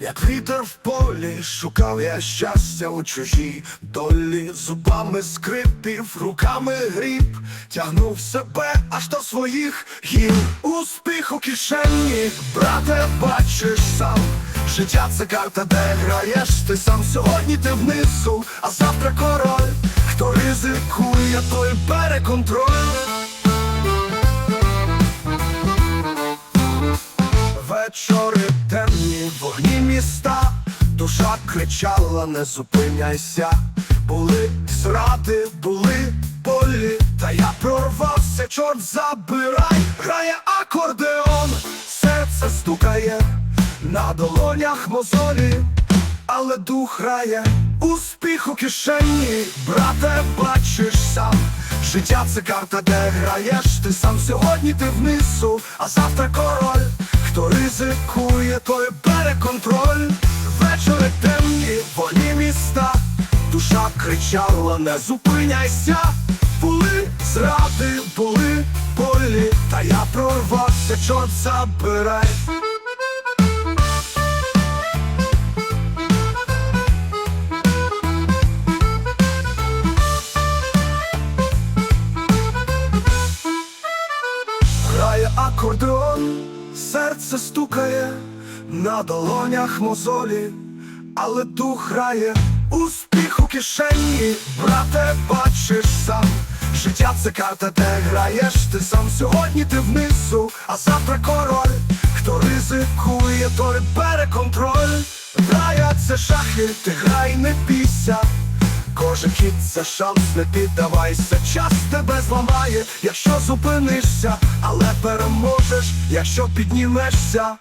як вітер в полі, шукав я щастя у чужій долі, зубами скрипів, руками гріб, тягнув себе аж до своїх гір. Успіх у кишені, брате, бачиш сам. Життя це карта, де граєш ти сам сьогодні ти внизу, а завтра король. Хто ризикує, той бере контроль. Вечори душа кричала, не зупиняйся. Були зради, були болі, та я прорвався, чорт забирай, грає акордеон, серце стукає, на долонях мозолі, але дух грає, успіх у кишені, брате, бачиш сам. Життя це карта, де граєш, ти сам сьогодні ти внизу, а завтра король. Хто ризикує, той бере контроль. Вечори темні, волі міста, душа кричала, не зупиняйся. Були зради, були болі, та я прорвався, чорт забирай. Грає акордеон, серце стукає, на долонях мозолі, але дух грає, успіх у кишені, брате, бачиш сам. Життя це карта, де граєш, ти сам сьогодні ти внизу, а завтра король. Хто ризикує, той бере контроль. Грає це шахи, ти грай, не бійся. Кожен хід це шанс, не піддавайся, час тебе зламає, якщо зупинишся, але переможеш, якщо піднімешся.